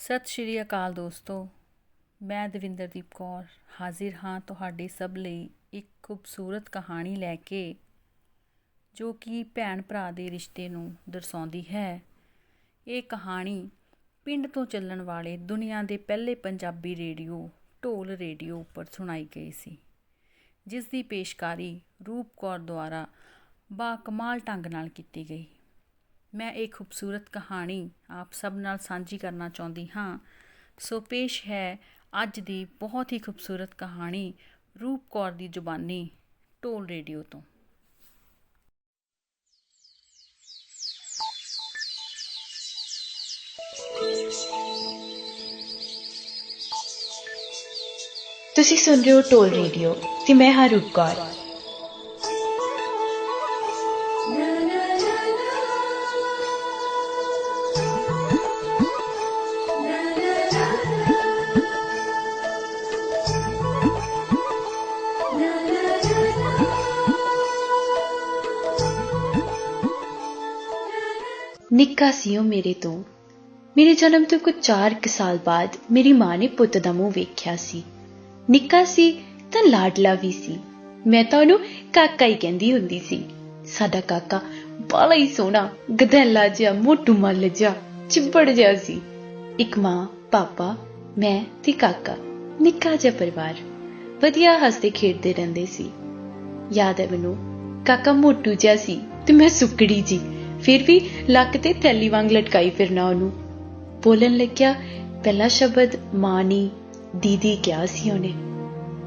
ਸਤਿ ਸ਼੍ਰੀ ਅਕਾਲ ਦੋਸਤੋ, ਮੈਂ ਦਵਿੰਦਰਦੀਪ ਕੌਰ ਹਾਜ਼ਰ ਹਾਂ ਤੁਹਾਡੇ ਸਭ ਲਈ ਇੱਕ ਖੂਬਸੂਰਤ ਕਹਾਣੀ ਲੈ ਕੇ, ਜੋ ਕਿ ਭੈਣ ਭਰਾ ਦੇ ਰਿਸ਼ਤੇ ਨੂੰ ਦਰਸਾਉਂਦੀ ਹੈ। ਇਹ ਕਹਾਣੀ ਪਿੰਡ ਤੋਂ ਚੱਲਣ ਵਾਲੇ ਦੁਨੀਆ ਦੇ ਪਹਿਲੇ ਪੰਜਾਬੀ ਰੇਡੀਓ, ਢੋਲ ਰੇਡੀਓ ਉੱਪਰ ਸੁਣਾਈ ਗਈ ਸੀ ਜਿਸ ਦੀ ਪੇਸ਼ਕਾਰੀ ਰੂਪ ਕੌਰ ਦੁਆਰਾ ਬਾ ਕਮਾਲ ਢੰਗ ਨਾਲ ਕੀਤੀ ਗਈ। ਮੈਂ ਇਹ ਖੂਬਸੂਰਤ ਕਹਾਣੀ ਆਪ ਸਭ ਨਾਲ ਸਾਂਝੀ ਕਰਨਾ ਚਾਹੁੰਦੀ ਹਾਂ। ਸੋ ਪੇਸ਼ ਹੈ ਅੱਜ ਦੀ ਬਹੁਤ ਹੀ ਖੂਬਸੂਰਤ ਕਹਾਣੀ, ਰੂਪ ਕੌਰ ਦੀ ਜ਼ੁਬਾਨੀ, ਢੋਲ ਰੇਡੀਓ ਤੋਂ। ਤੁਸੀਂ ਸੁਣ ਰਹੇ ਹੋ ਟੋਲ ਰੇਡੀਓ ਤੇ ਮੈਂ ਹਾਂ ਰੂਪ ਕੌਰ। ਨਿੱਕਾ ਸੀ ਉਹ ਮੇਰੇ ਤੋਂ। ਮੇਰੇ ਜਨਮ ਤੋਂ ਕੁਝ 4 ਸਾਲ ਬਾਅਦ ਮੇਰੀ ਮਾਂ ਨੇ ਪੁੱਤ ਦਾ ਮੂੰਹ ਵੇਖਿਆ ਸੀ। ਨਿੱਕਾ ਸੀ ਤਾਂ ਲਾਡਲਾ ਵੀ ਸੀ। ਮੈਂ ਤਾਂ ਉਹਨੂੰ ਕਾਕਾ ਹੀ ਕਹਿੰਦੀ ਹੁੰਦੀ ਸੀ। ਸਾਡਾ ਕਾਕਾ ਬਾਲਾ ਹੀ ਸੋਹਣਾ, ਗਧੈਲਾ ਜਿਹਾ, ਮੋਟੂ ਮੱਲ ਜਿਹਾ, ਚਿੱਬੜ ਜਿਹਾ ਸੀ। ਇੱਕ ਮਾਂ, ਪਾਪਾ, ਮੈਂ ਤੇ ਕਾਕਾ, ਨਿੱਕਾ ਜਿਹਾ ਪਰਿਵਾਰ। ਵਧੀਆ ਹੱਸਦੇ ਖੇਡਦੇ ਰਹਿੰਦੇ ਸੀ। ਯਾਦ ਹੈ ਮੈਨੂੰ, ਕਾਕਾ ਮੋਟੂ ਜਿਹਾ ਸੀ ਤੇ ਮੈਂ ਸੁੱਕੜੀ ਜੀ। ਫਿਰ ਵੀ ਲੱਕ ਤੇ ਥੈਲੀ ਵਾਂਗ ਲਟਕਾਈ ਫਿਰਨਾ ਉਹਨੂੰ। ਬੋਲਣ ਲੱਗਿਆ, ਪਹਿਲਾ ਸ਼ਬਦ ਮਾਨੀ ਨੇ, ਦੀਦੀ ਕਿਹਾ ਸੀ ਉਹਨੇ।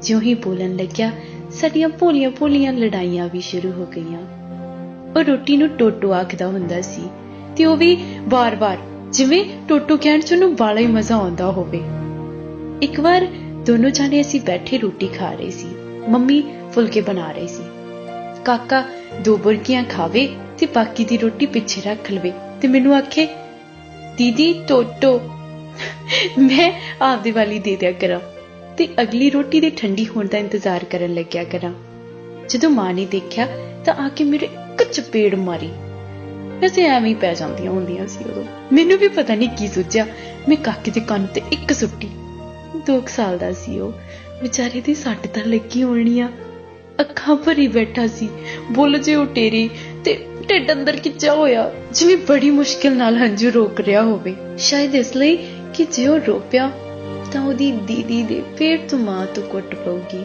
ਜਿਉਂ ਹੀ ਬੋਲਣ ਲੱਗਿਆ, ਸਾਡੀਆਂ ਭੋਲੀਆਂ ਭੋਲੀਆਂ ਲੜਾਈਆਂ ਵੀ ਸ਼ੁਰੂ ਹੋ ਗਈਆਂ। ਉਹ ਰੋਟੀ ਨੂੰ ਟੋਟੋ ਆਖਦਾ ਹੁੰਦਾ ਸੀ ਤੇ ਉਹ ਵੀ ਵਾਰ-ਵਾਰ, ਜਿਵੇਂ ਟੋਟੋ ਕਹਿਣ ਚ ਉਹਨੂੰ ਬਾਲਾ ਹੀ ਮਜ਼ਾ ਆਉਂਦਾ ਹੋਵੇ। ਇੱਕ ਵਾਰ ਦੋਨੋਂ ਜਾਨੇ ਅਸੀਂ ਬੈਠੇ ਰੋਟੀ ਖਾ ਰਹੇ ਸੀ। ਮੰਮੀ ਫੁਲਕੇ ਬਣਾ ਰਹੀ ਸੀ। ਕਾਕਾ ਦੋ ਬੁਰਕੀਆਂ ਖਾਵੇ ਤੇ ਬਾਕੀ ਦੀ ਰੋਟੀ ਪਿੱਛੇ ਰੱਖ ਲਵੇ। ਤੇ ਮੈਨੂੰ ਆਖੇ, ਦੀਦੀ, ਟੋਟੋ, ਮੈਂ ਆਪਦੀ ਵਾਲੀ ਦੇ ਦਿਆ ਕਰਾਂ ਤੇ ਅਗਲੀ ਰੋਟੀ ਦੇ ਠੰਡੀ ਹੋਣ ਦਾ ਇੰਤਜ਼ਾਰ ਕਰਨ ਲੱਗਿਆ ਕਰਾਂ। ਜਦੋਂ ਮਾਂ ਨੇ ਦੇਖਿਆ ਤਾਂ ਆ ਕੇ ਮੇਰੇ ਇੱਕ ਚਪੇੜ ਮਾਰੀ। ਵੈਸੇ ਐਵੇਂ ਹੀ ਪੈ ਜਾਂਦੀਆਂ ਹੁੰਦੀਆਂ ਸੀ ਉਦੋਂ। ਮੈਨੂੰ ਵੀ ਪਤਾ ਨਹੀਂ ਕੀ ਸੋਚਿਆ ਮੈਂ ਕਾਕੇ ਦੇ ਕੰਨ ਤੇ ਇੱਕ ਸੁੱਟੀ। ਦੋ ਕੁ ਸਾਲ ਦਾ ਸੀ ਉਹ। ਵਿਚਾਰੇ ਦੀ ਸੱਟ ਤਾਂ ਲੱਗੀ ਹੋਣੀ ਆ। ਅੱਖਾਂ ਭਰੀ ਬੈਠਾ ਸੀ। ਬੁੱਲ ਜੇ ਉਟੇਰੀ ਤੇ ਢਿੱਡ ਅੰਦਰ ਖਿੱਚਿਆ ਹੋਇਆ, ਜਿਵੇਂ ਬੜੀ ਮੁਸ਼ਕਿਲ ਨਾਲ ਹੰਝੂ ਰੋਕ ਰਿਹਾ ਹੋਵੇ। ਸ਼ਾਇਦ ਇਸ ਲਈ ਕਿ ਜੇ ਉਹ ਰੋਪਿਆ, ਤਾਂ ਉਹਦੀ ਦੀਦੀ ਦੇ ਫੇਰ ਤੋਂ ਮਾਂ ਤੋਂ ਕੁੱਟ ਪਊਗੀ।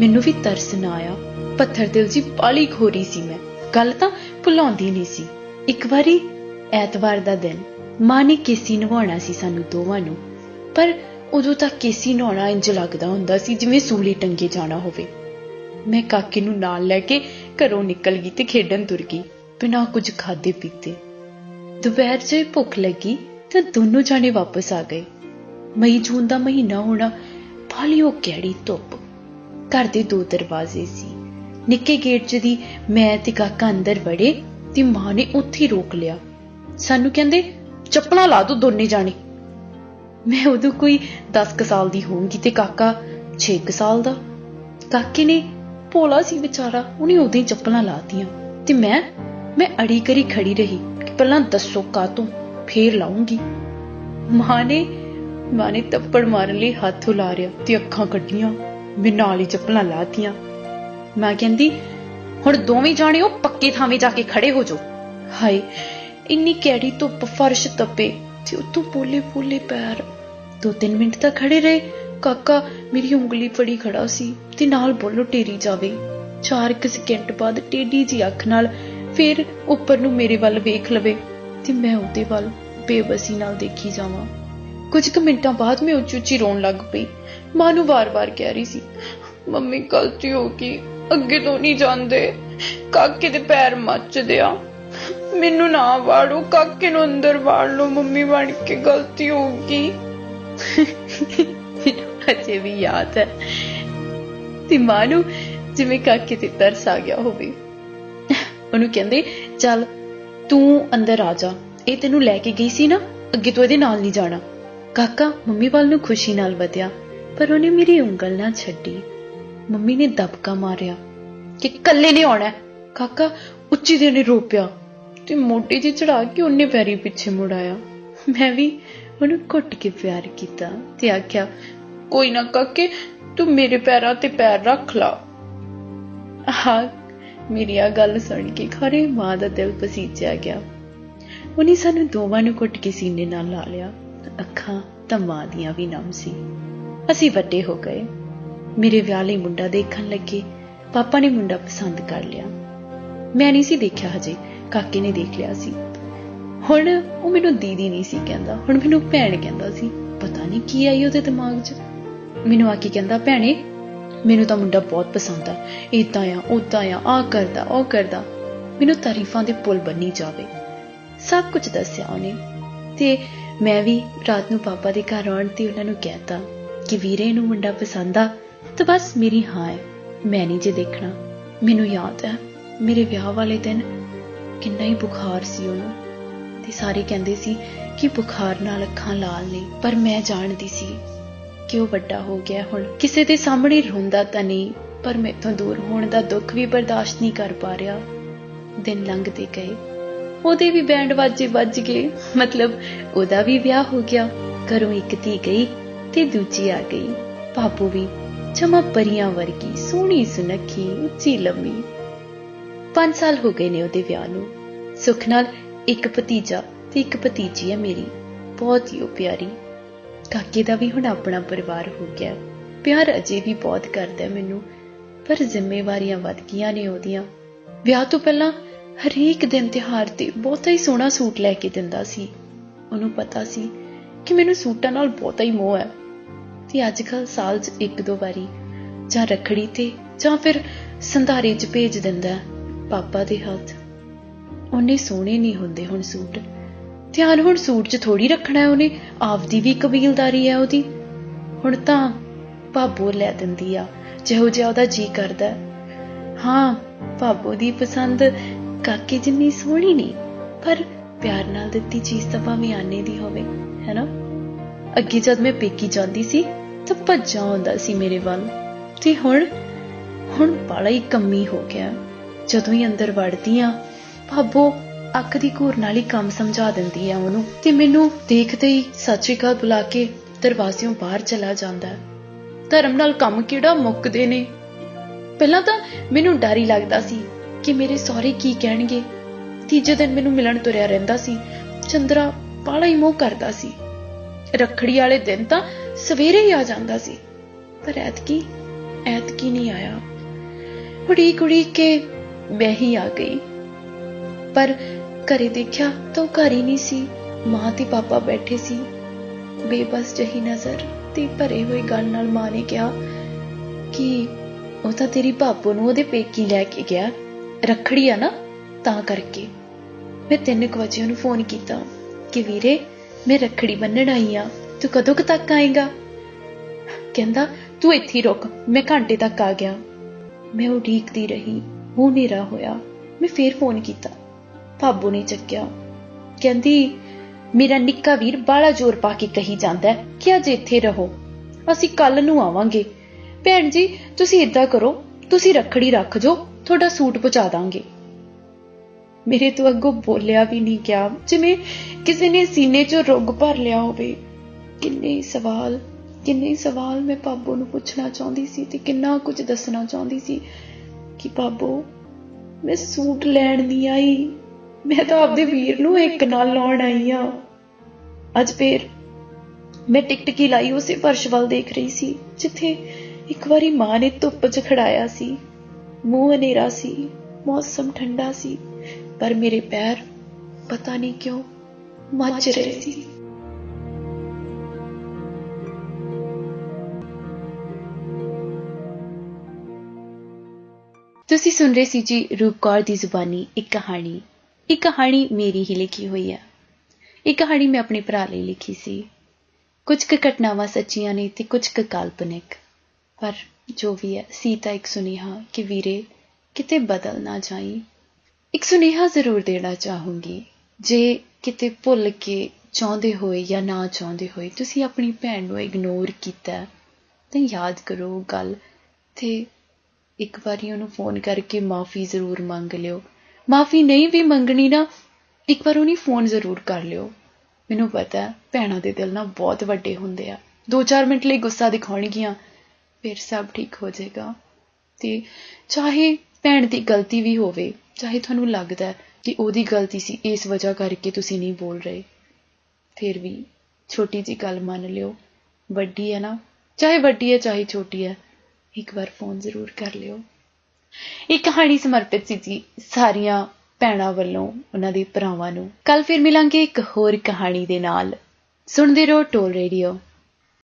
ਮੈਨੂੰ ਵੀ ਤਰਸ ਨਾ ਆਇਆ। ਪੱਥਰ ਦਿਲ ਜੀ ਪਾਲੀ ਖੋਰੀ ਸੀ ਮੈਂ। ਗੱਲ ਤਾਂ ਭੁਲਾਉਂਦੀ ਨਹੀਂ ਸੀ। ਇੱਕ ਵਾਰੀ ਐਤਵਾਰ ਦਾ ਦਿਨ, ਮਾਂ ਨੇ ਕੇਸੀ ਨਵਾਉਣਾ ਸੀ ਸਾਨੂੰ ਦੋਵਾਂ ਨੂੰ। ਪਰ ਉਦੋਂ ਤੱਕ ਕੇਸੀ ਨਹਾਉਣਾ ਇੰਜ ਲੱਗਦਾ ਹੁੰਦਾ ਸੀ, ਜਿਵੇਂ ਸੂਲੀ ਟੰਗੇ ਜਾਣਾ ਹੋਵੇ। ਮੈਂ ਕਾਕੇ ਨੂੰ ਨਾਲ ਲੈ ਕੇ ਘਰੋਂ ਨਿਕਲ ਗਈ ਤੇ ਖੇਡਣ ਤੁਰ ਗਈ। ਬਿਨਾਂ ਕੁਝ ਖਾਦੇ ਪੀਤੇ। ਦੁਪਹਿਰ 'ਚ ਭੁੱਖ ਲੱਗੀ ਤਾਂ ਦੋਨੋਂ ਜਾਣੇ ਵਾਪਸ ਆ ਗਏ। ਮਈ ਜੂਨ ਦਾ ਮਹੀਨਾ ਹੋਣਾ, ਭਾਲੀ ਉਹ ਕਿਹੜੀ ਧੁੱਪ। ਘਰ ਦੇ ਦੋ ਦਰਵਾਜ਼ੇ ਸੀ। ਨਿੱਕੇ ਗੇਟ 'ਚ ਦੀ ਮੈਂ ਤੇ ਕਾਕਾ ਅੰਦਰ ਵੜੇ ਤੇ ਮਾਂ ਨੇ ਉੱਥੇ ਰੋਕ ਲਿਆ। ਸਾਨੂੰ ਕਹਿੰਦੇ, ਚੱਪਲਾਂ ਲਾ ਦੋ ਦੋਨੇ ਜਾਣੇ। ਮੈਂ ਉਦੋਂ ਕੋਈ 10 ਕੁ ਸਾਲ ਦੀ ਹੋਊਂਗੀ ਤੇ ਕਾਕਾ 6 ਕੁ ਸਾਲ ਦਾ। ਕਾਕੇ ਨੇ ਭੋਲਾ ਸੀ ਵਿਚਾਰਾ, ਉਹਨੇ ਉਦੋਂ ਹੀ ਚੱਪਲਾਂ ਲਾਤੀਆਂ। ਤੇ ਮੈਂ ਮੈਂ ਅੜੀ ਕਰੀ ਖੜੀ ਰਹੀ ਕਿ ਪਹਿਲਾਂ ਦੱਸੋ ਕਾਤੋਂ ਫੇਰ ਲਾਉਂਗੀ। ਮਾਂ ਨੇ ਮਾਂ ਨੇ ਤੱਪੜ ਮਾਰਨ ਲਈ ਹੱਥ ਉਲਾਰਿਆ ਤੇ ਅੱਖਾਂ ਕੱਢੀਆਂ ਮੈਂ ਨਾਲ ਹੀ ਚੱਪਲਾਂ ਲਾਤੀਆਂ। ਮੈਂ ਕਹਿੰਦੀ, ਹੁਣ ਦੋਵੇਂ ਜਾਣੇ ਉਹ ਪੱਕੇ ਥਾਵੇਂ ਜਾ ਕੇ ਖੜੇ ਹੋ ਜਾਓ। ਹਾਏ, ਇੰਨੀ ਕੈੜੀ ਧੁੱਪ ਫਰਸ਼ ਤਪੇ ਤੇ ਉਤੋਂ ਪੋਲੇ ਪੋਲੇ ਪੈਰ ਦੋ ਤਿੰਨ ਮਿੰਟ ਤੱਕ ਖੜੇ ਰਹੇ। ਕਾਕਾ, ਮੇਰੀ ਉਂਗਲੀ ਫੜੀ ਖੜਾ ਸੀ ਤੇ ਨਾਲ ਬੋਲੋ ਟੇਰੀ ਜਾਵੇ। ਚਾਰ ਸਕਿੰਟ ਬਾਅਦ ਟੇਢੀ ਜੀ ਅੱਖ ਨਾਲ ਫਿਰ ਉੱਪਰ ਨੂੰ ਮੇਰੇ ਵੱਲ ਵੇਖ ਲਵੇ ਤੇ ਮੈਂ ਉਹਦੇ ਵੱਲ ਬੇਬਸੀ ਨਾਲ ਦੇਖੀ ਜਾਵਾਂ। ਕੁਝ ਕੁ ਮਿੰਟਾਂ ਬਾਅਦ ਮੈਂ ਉੱਚੀ ਉੱਚੀ ਰੋਣ ਲੱਗ ਪਈ। ਮਾਂ ਨੂੰ ਵਾਰ-ਵਾਰ ਕਹਿ ਰਹੀ ਸੀ, ਮੰਮੀ, ਗਲਤੀ ਹੋ ਗਈ, ਅੱਗੇ ਤੋਂ ਨਹੀਂ ਜਾਂਦੇ। ਕਾਕੇ ਦੇ ਪੈਰ ਮੱਚਦੇ ਆ। ਮੈਨੂੰ ਨਾ ਵਾੜੋ, ਕਾਕੇ ਨੂੰ ਅੰਦਰ ਵਾੜ ਲਓ, ਮੰਮੀ ਬਣ ਕੇ ਗਲਤੀ ਹੋ ਗਈ। ਅਜੇ ਵੀ ਯਾਦ ਹੈ। ਤੇ ਮਾਂ ਨੂੰ ਜਿਵੇਂ ਕਾਕੇ ਤੇ ਤਰਸ ਆ ਗਿਆ ਹੋਵੇ। ਉਹਨੂੰ ਕਹਿੰਦੇ, ਚੱਲ ਤੂੰ ਅੰਦਰ ਆ ਜਾ। ਇਹ ਤੈਨੂੰ ਲੈ ਕੇ ਗਈ ਸੀ ਨਾ, ਅੱਗੇ ਤੋਂ ਇਹਦੇ ਨਾਲ ਨਹੀਂ ਜਾਣਾ। ਕਾਕਾ ਮੰਮੀ ਵੱਲ ਨੂੰ ਖੁਸ਼ੀ ਨਾਲ ਵਧਿਆ, ਪਰ ਉਹਨੇ ਮੇਰੀ ਉਂਗਲ ਨਾ ਛੱਡੀ। ਮੰਮੀ ਨੇ ਦਬਕਾ ਮਾਰਿਆ ਕਿ ਕੱਲੇ ਨੇ ਆਉਣਾ ਕਾਕਾ ਉੱਚੀ ਦੇ ਨੇ ਰੋਪਿਆ ਤੇ ਮੋਢੇ 'ਚ ਚੜਾ ਕੇ ਉਹਨੇ ਪੈਰੀ ਪਿੱਛੇ ਮੁੜਾਇਆ। ਮੈਂ ਵੀ ਉਹਨੂੰ ਘੁੱਟ ਕੇ ਪਿਆਰ ਕੀਤਾ ਤੇ ਆਖਿਆ ਕੋਈ ਨਾ ਕਾਕੇ, ਤੂੰ ਮੇਰੇ ਪੈਰਾਂ ਤੇ ਪੈਰ ਰੱਖ ਲਾ। ਹਾਂ ਮੇਰੀ ਆ ਗੱਲ ਸੁਣ ਕੇ ਖਰੇ ਮਾਂ ਦਾ ਦਿਲ ਪਸੀਜਿਆ ਗਿਆ। ਉਹਨੇ ਸਾਨੂੰ ਦੋਵਾਂ ਨੂੰ ਘੁੱਟ ਕੇ ਸੀਨੇ ਨਾਲ ਲਾ ਲਿਆ। ਅੱਖਾਂ ਤਾਂ ਮਾਂ ਦੀਆਂ ਵੀ ਨਮ ਸੀ। ਅਸੀਂ ਵੱਡੇ ਹੋ ਗਏ। ਮੇਰੇ ਵਿਆਹ ਲਈ ਮੁੰਡਾ ਦੇਖਣ ਲੱਗੇ। ਪਾਪਾ ਨੇ ਮੁੰਡਾ ਪਸੰਦ ਕਰ ਲਿਆ। ਮੈਂ ਨਹੀਂ ਸੀ ਦੇਖਿਆ ਹਜੇ। ਕਾਕੇ ਨੇ ਦੇਖ ਲਿਆ ਸੀ। ਹੁਣ ਉਹ ਮੈਨੂੰ ਦੀਦੀ ਨਹੀਂ ਸੀ ਕਹਿੰਦਾ। ਹੁਣ ਮੈਨੂੰ ਭੈਣ ਕਹਿੰਦਾ ਸੀ। ਪਤਾ ਨਹੀਂ ਕੀ ਆਈ ਉਹਦੇ ਦਿਮਾਗ 'ਚ। ਮੈਨੂੰ ਆ ਕੇ ਕਹਿੰਦਾ, ਭੈਣੇ, ਮੈਨੂੰ ਤਾਂ ਮੁੰਡਾ ਬਹੁਤ ਪਸੰਦ ਆ। ਇਦਾਂ ਆ ਉਦਾਂ ਆ ਆ ਕਰਦਾ, ਉਹ ਕਰਦਾ। ਮੈਨੂੰ ਤਾਰੀਫਾਂ ਦੇ ਪੁਲ ਬੰਨੀ ਜਾਵੇ। ਸਭ ਕੁਝ ਦੱਸਿਆ ਉਹਨੇ। ਤੇ ਮੈਂ ਵੀ ਰਾਤ ਨੂੰ ਪਾਪਾ ਦੇ ਘਰ ਆਉਣ ਤੇ ਉਹਨਾਂ ਨੂੰ ਕਹਿਤਾ ਕਿ ਵੀਰੇ ਨੂੰ ਮੁੰਡਾ ਪਸੰਦ ਆ ਤਾਂ ਬਸ ਮੇਰੀ ਹਾਂ ਹੈ। ਮੈਂ ਨਹੀਂ ਜੇ ਦੇਖਣਾ। ਮੈਨੂੰ ਯਾਦ ਹੈ ਮੇਰੇ ਵਿਆਹ ਵਾਲੇ ਦਿਨ ਕਿੰਨਾ ਹੀ ਬੁਖਾਰ ਸੀ ਉਹਨੂੰ। ਤੇ ਸਾਰੇ ਕਹਿੰਦੇ ਸੀ ਕਿ ਬੁਖਾਰ ਨਾਲ ਅੱਖਾਂ ਲਾਲ ਨੇ, ਪਰ ਮੈਂ ਜਾਣਦੀ ਸੀ ਕਿ ਉਹ ਵੱਡਾ ਹੋ ਗਿਆ ਹੁਣ? ਕਿਸੇ ਦੇ ਸਾਹਮਣੇ ਰੋਂਦਾ ਤਾਂ ਨਹੀਂ, ਪਰ ਮੈਥੋਂ ਦੂਰ ਹੋਣ ਦਾ ਦੁੱਖ ਵੀ ਬਰਦਾਸ਼ਤ ਨਹੀਂ ਕਰ ਪਾ ਰਿਹਾ। ਦਿਨ ਲੰਘਦੇ ਗਏ। ਉਹਦੇ ਵੀ ਬੈਂਡ ਵਾਜੇ ਵੱਜ ਗਏ। ਮਤਲਬ ਉਹਦਾ ਵੀ ਵਿਆਹ ਹੋ ਗਿਆ। ਘਰੋਂ ਇੱਕ ਧੀ ਗਈ ਤੇ ਦੂਜੀ ਆ ਗਈ। ਪਾਪੂ ਵੀ ਜਮਾ ਪਰੀਆਂ ਵਰਗੀ, ਸੋਹਣੀ ਸੁਨੱਖੀ, ਉੱਚੀ ਲੰਮੀ। 5 ਸਾਲ ਹੋ ਗਏ ਨੇ ਉਹਦੇ ਵਿਆਹ ਨੂੰ। ਸੁਖ ਨਾਲ ਇੱਕ ਭਤੀਜਾ ਤੇ ਇੱਕ ਭਤੀਜੀ ਹੈ ਮੇਰੀ। ਬਹੁਤ ਹੀ ਉਹ ਪਿਆਰੀ। ਕਾਕੇ ਦਾ ਵੀ ਹੁਣ ਆਪਣਾ ਪਰਿਵਾਰ ਹੋ ਗਿਆ ਪਿਆਰ ਅਜੇ ਵੀ ਬਹੁਤ ਕਰਦਾ ਮੈਨੂੰ, ਪਰ ਜ਼ਿੰਮੇਵਾਰੀਆਂ ਵੱਧ ਗਈਆਂ ਨੇ ਉਹਦੀਆਂ। ਵਿਆਹ ਤੋਂ ਪਹਿਲਾਂ ਹਰੇਕ ਦਿਨ ਤਿਉਹਾਰ ਤੇ ਬਹੁਤਾ ਹੀ ਸੋਹਣਾ ਸੂਟ ਲੈ ਕੇ ਦਿੰਦਾ ਸੀ। ਉਹਨੂੰ ਪਤਾ ਸੀ ਕਿ ਮੈਨੂੰ ਸੂਟਾਂ ਨਾਲ ਬਹੁਤਾ ਹੀ ਮੋਹ ਹੈ। ਤੇ ਅੱਜ ਕੱਲ ਸਾਲ 'ਚ ਇੱਕ ਦੋ ਵਾਰੀ ਜਾਂ ਰੱਖੜੀ ਤੇ ਜਾਂ ਫਿਰ ਸੰਧਾਰੇ 'ਚ ਭੇਜ ਦਿੰਦਾ ਪਾਪਾ ਦੇ ਹੱਥ। ਉਹਨੇ ਸੋਹਣੇ ਨਹੀਂ ਹੁੰਦੇ ਹੁਣ ਸੂਟ। ਧਿਆਨ ਹੁਣ ਸੂਟ 'ਚ ਥੋੜੀ ਰੱਖਣਾ ਹੈ ਉਹਨੇ, ਆਪਦੀ ਵੀ ਕਬੀਲਦਾਰੀ ਹੈ ਉਹਦੀ। ਹੁਣ ਤਾਂ ਭਾਬੋ ਲੈ ਦਿੰਦੀ ਆ, ਜਿਹੋ ਜਿਹਾ ਉਹਦਾ ਜੀ ਕਰਦਾ ਹਾਂ। ਭਾਬੋ ਦੀ ਪਸੰਦ ਕਾਕੇ ਜਿੰਨੀ ਸੋਹਣੀ ਨਹੀਂ, ਪਰ ਪਿਆਰ ਨਾਲ ਦਿੱਤੀ ਚੀਜ਼ ਤਾਂ ਭਾਵੇਂ ਆਨੇ ਦੀ ਹੋਵੇ ਹੈਨਾ ਅੱਗੇ ਜਦ ਮੈਂ ਪੇਕੀ ਜਾਂਦੀ ਸੀ, ਤਾਂ ਭੱਜਾ ਆਉਂਦਾ ਸੀ ਮੇਰੇ ਵੱਲ। ਤੇ ਹੁਣ ਹੁਣ ਬੜਾ ਹੀ ਕਮੀ ਹੋ ਗਿਆ। ਜਦੋਂ ਹੀ ਅੰਦਰ ਵੜਦੀ ਆ, ਭਾਬੋ ਅੱਖ ਦੀ ਘੂਰ ਨਾਲ ਹੀ ਕੰਮ ਸਮਝਾ ਦਿੰਦੀ ਹੈ ਉਹਨੂੰ। ਤੇ ਮੈਨੂੰ ਦੇਖਦੇ ਹੀ ਸਤਿ ਸ਼੍ਰੀ ਅਕਾਲ ਬੁਲਾ ਕੇ ਦਰਵਾਜ਼ਿਓਂ ਬਾਹਰ ਚਲਾ ਜਾਂਦਾ ਹੈ। ਧਰਮ ਨਾਲ ਕੰਮ ਕਿਹੜਾ ਮੁੱਕਦੇ ਨੇ? ਪਹਿਲਾਂ ਤਾਂ ਮੈਨੂੰ ਡਰ ਹੀ ਲੱਗਦਾ ਸੀ ਕਿ ਮੇਰੇ ਸਹੁਰੇ ਕੀ ਕਹਿਣਗੇ। ਤੀਜੇ ਦਿਨ ਮੈਨੂੰ ਮਿਲਣ ਤੁਰਿਆ ਰਹਿੰਦਾ ਸੀ। ਚੰਦਰਾ ਬਾਲਾ ਹੀ ਮੋਹ ਕਰਦਾ ਸੀ। ਰੱਖੜੀ ਵਾਲੇ ਦਿਨ ਤਾਂ ਸਵੇਰੇ ਹੀ ਆ ਜਾਂਦਾ ਸੀ। ਪਰ ਐਤਕੀ ਐਤਕੀ ਨਹੀਂ ਆਇਆ। ਉਡੀਕ ਕੁੜੀ ਕੇ ਮੈਂ ਹੀ ਆ ਗਈ। ਪਰ ਘਰੇ ਦੇਖਿਆ ਤਾਂ ਉਹ ਘਰ ਹੀ ਨਹੀਂ ਸੀ। ਮਾਂ ਤੇ ਪਾਪਾ ਬੈਠੇ ਸੀ। ਬੇਬਸ ਜਹੀ ਨਜ਼ਰ ਤੇ ਭਰੇ ਹੋਏ ਗੱਲ ਨਾਲ ਮਾਂ ਨੇ ਕਿਹਾ ਕਿ ਉਹ ਤਾਂ ਤੇਰੀ ਭਾਪੋ ਨੂੰ ਉਹਦੇ ਪੇਕੀ ਲੈ ਕੇ ਗਿਆ। ਰੱਖੜੀ ਆ ਨਾ, ਤਾਂ ਕਰਕੇ। ਮੈਂ ਤਿੰਨ ਕੁ ਵਜੇ ਉਹਨੂੰ ਫੋਨ ਕੀਤਾ ਕਿ ਵੀਰੇ, ਮੈਂ ਰੱਖੜੀ ਬੰਨਣ ਆਈ ਆ। ਤੂੰ ਕਦੋਂ ਤੱਕ ਆਏਗਾ? ਕਹਿੰਦਾ, ਤੂੰ ਇੱਥੇ ਰੁਕ, ਮੈਂ ਘੰਟੇ ਤੱਕ ਆ ਗਿਆ। ਮੈਂ ਉਡੀਕਦੀ ਰਹੀ, ਮੂੰਹ ਹਨੇਰਾ ਹੋਇਆ। ਮੈਂ ਫੇਰ ਫੋਨ ਕੀਤਾ। ਭਾਬੂ ਨੇ ਚੱਕਿਆ। ਕਹਿੰਦੀ, ਮੇਰਾ ਨਿੱਕਾ ਵੀਰ ਬਾਲਾ ਜ਼ੋਰ ਪਾ ਕੇ ਕਹੀ ਜਾਂਦਾ ਕਿ ਅੱਜ ਇੱਥੇ ਰਹੋ। ਅਸੀਂ ਕੱਲ ਨੂੰ ਆਵਾਂਗੇ। ਭੈਣ ਜੀ, ਤੁਸੀਂ ਇਦਾਂ ਕਰੋ, ਤੁਸੀਂ ਰੱਖੜੀ ਰੱਖ ਜੋ, ਤੁਹਾਡਾ ਸੂਟ ਪਹੁੰਚਾ ਦਾਂਗੇ। ਮੇਰੇ ਤੋਂ ਅੱਗੋਂ ਬੋਲਿਆ ਵੀ ਨਹੀਂ ਗਿਆ, ਜਿਵੇਂ ਕਿਸੇ ਨੇ ਸੀਨੇ 'ਚੋਂ ਰੁੱਗ ਭਰ ਲਿਆ ਹੋਵੇ। ਕਿੰਨੇ ਸਵਾਲ ਕਿੰਨੇ ਸਵਾਲ ਮੈਂ ਪਾਬੋ ਨੂੰ ਪੁੱਛਣਾ ਚਾਹੁੰਦੀ ਸੀ ਤੇ ਕਿੰਨਾ ਕੁਝ ਦੱਸਣਾ ਚਾਹੁੰਦੀ ਸੀ ਕਿ ਪਾਬੋ ਮੈਂ ਸੂਟ ਲੈਣ ਨਹੀਂ ਆਈ। ਮੈਂ ਤਾਂ ਆਪਦੇ ਵੀਰ ਨੂੰ ਇੱਕ ਨਾਲ ਲਾਉਣ ਆਈ ਆ ਅੱਜ ਫੇਰ ਮੈਂ ਟਿਕਟਕੀ ਲਾਈ ਉਸੇ ਫਰਸ਼ ਵੱਲ ਦੇਖ ਰਹੀ ਸੀ, ਜਿੱਥੇ ਇੱਕ ਵਾਰੀ ਮਾਂ ਨੇ ਧੁੱਪ 'ਚ ਖੜਾਇਆ ਸੀ। ਮੂੰਹ ਹਨੇਰਾ ਸੀ, ਮੌਸਮ ਠੰਡਾ ਸੀ, ਪਰ ਮੇਰੇ ਪੈਰ ਪਤਾ ਨਹੀਂ ਕਿਉਂ ਮੱਚ ਰਹੇ ਸੀ। ਤੁਸੀਂ ਸੁਣ ਰਹੇ ਸੀ ਜੀ ਰੂਪਕੌਰ ਦੀ ਜ਼ੁਬਾਨੀ, ਇੱਕ ਕਹਾਣੀ। ਇੱਕ ਕਹਾਣੀ ਮੇਰੀ ਹੀ ਲਿਖੀ ਹੋਈ ਹੈ। ਇਹ ਕਹਾਣੀ ਮੈਂ ਆਪਣੇ ਭਰਾ ਲਈ ਲਿਖੀ ਸੀ। ਕੁਝ ਕੁ ਘਟਨਾਵਾਂ ਸੱਚੀਆਂ ਨੇ ਤੇ ਕੁਝ ਕੁ ਕਾਲਪਨਿਕ। ਪਰ ਜੋ ਵੀ ਹੈ ਸੀ ਤਾਂ ਇੱਕ ਸੁਨੇਹਾ ਕਿ ਵੀਰੇ, ਕਿਤੇ ਬਦਲ ਨਾ ਜਾਈ। ਇੱਕ ਸੁਨੇਹਾ ਜ਼ਰੂਰ ਦੇਣਾ ਚਾਹੂੰਗੀ। ਜੇ ਕਿਤੇ ਭੁੱਲ ਕੇ ਚਾਹੁੰਦੇ ਹੋਏ ਜਾਂ ਨਾ ਚਾਹੁੰਦੇ ਹੋਏ ਤੁਸੀਂ ਆਪਣੀ ਭੈਣ ਨੂੰ ਇਗਨੋਰ ਕੀਤਾ ਤਾਂ ਯਾਦ ਕਰੋ ਗੱਲ ਤੇ ਇੱਕ ਵਾਰੀ ਉਹਨੂੰ ਫੋਨ ਕਰਕੇ ਮਾਫੀ ਜ਼ਰੂਰ ਮੰਗ ਲਿਓ। ਮਾਫੀ ਨਹੀਂ ਵੀ ਮੰਗਣੀ ਨਾ, ਇੱਕ ਵਾਰ ਉਹਨੂੰ ਫੋਨ ਜ਼ਰੂਰ ਕਰ ਲਿਓ। ਮੈਨੂੰ ਪਤਾ ਹੈ, ਭੈਣਾਂ ਦੇ ਦਿਲ ਨਾ ਬਹੁਤ ਵੱਡੇ ਹੁੰਦੇ ਆ। 2-4 ਮਿੰਟ ਲਈ ਗੁੱਸਾ ਦਿਖਾਉਣਗੀਆਂ, ਫਿਰ ਸਭ ਠੀਕ ਹੋ ਜਾਏਗਾ। ਤੇ ਚਾਹੇ ਭੈਣ ਦੀ ਗਲਤੀ ਵੀ ਹੋਵੇ, ਚਾਹੇ ਤੁਹਾਨੂੰ ਲੱਗਦਾ ਕਿ ਉਹਦੀ ਗਲਤੀ ਸੀ, ਇਸ ਵਜ੍ਹਾ ਕਰਕੇ ਤੁਸੀਂ ਨਹੀਂ ਬੋਲ ਰਹੇ। ਫਿਰ ਵੀ ਛੋਟੀ ਜੀ ਗੱਲ ਮੰਨ ਲਿਓ। ਵੱਡੀ ਹੈ ਨਾ, ਚਾਹੇ ਵੱਡੀ ਹੈ, ਚਾਹੇ ਛੋਟੀ ਹੈ, ਇੱਕ ਵਾਰ ਫੋਨ ਜ਼ਰੂਰ ਕਰ ਲਿਓ। ਇਹ ਕਹਾਣੀ ਸਮਰਪਿਤ ਸੀ ਜੀ ਸਾਰੀਆਂ ਭੈਣਾਂ ਵੱਲੋਂ ਉਹਨਾਂ ਦੇ ਭਰਾਵਾਂ ਨੂੰ। ਕੱਲ ਫਿਰ ਮਿਲਾਂਗੇ ਇੱਕ ਹੋਰ ਕਹਾਣੀ ਦੇ ਨਾਲ। ਸੁਣਦੇ ਰਹੋ ਟੋਲ ਰੇਡੀਓ।